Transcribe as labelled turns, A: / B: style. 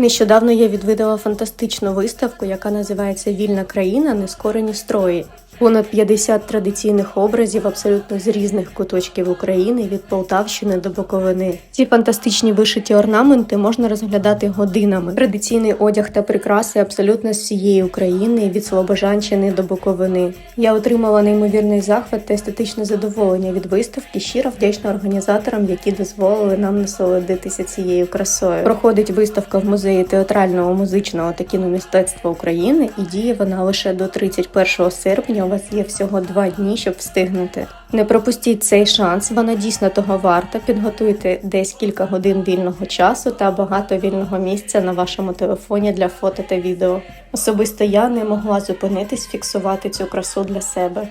A: Нещодавно я відвідала фантастичну виставку, яка називається Вільна країна, нескорені строї. Понад 50 традиційних образів абсолютно з різних куточків України від Полтавщини до Буковини. Ці фантастичні вишиті орнаменти можна розглядати годинами. Традиційний одяг та прикраси абсолютно з всієї України від Слобожанщини до Буковини. Я отримала неймовірний захват та естетичне задоволення від виставки. Щиро вдячна організаторам, які дозволили нам насолодитися цією красою. Проходить виставка в музеї театрального, музичного та кіномистецтва України, і діє вона лише до 31 серпня. Вас є всього два дні, щоб встигнути. Не пропустіть цей шанс, вона дійсно того варта. Підготуйте десь кілька годин вільного часу та багато вільного місця на вашому телефоні для фото та відео. Особисто я не могла зупинитись фіксувати цю красу для себе.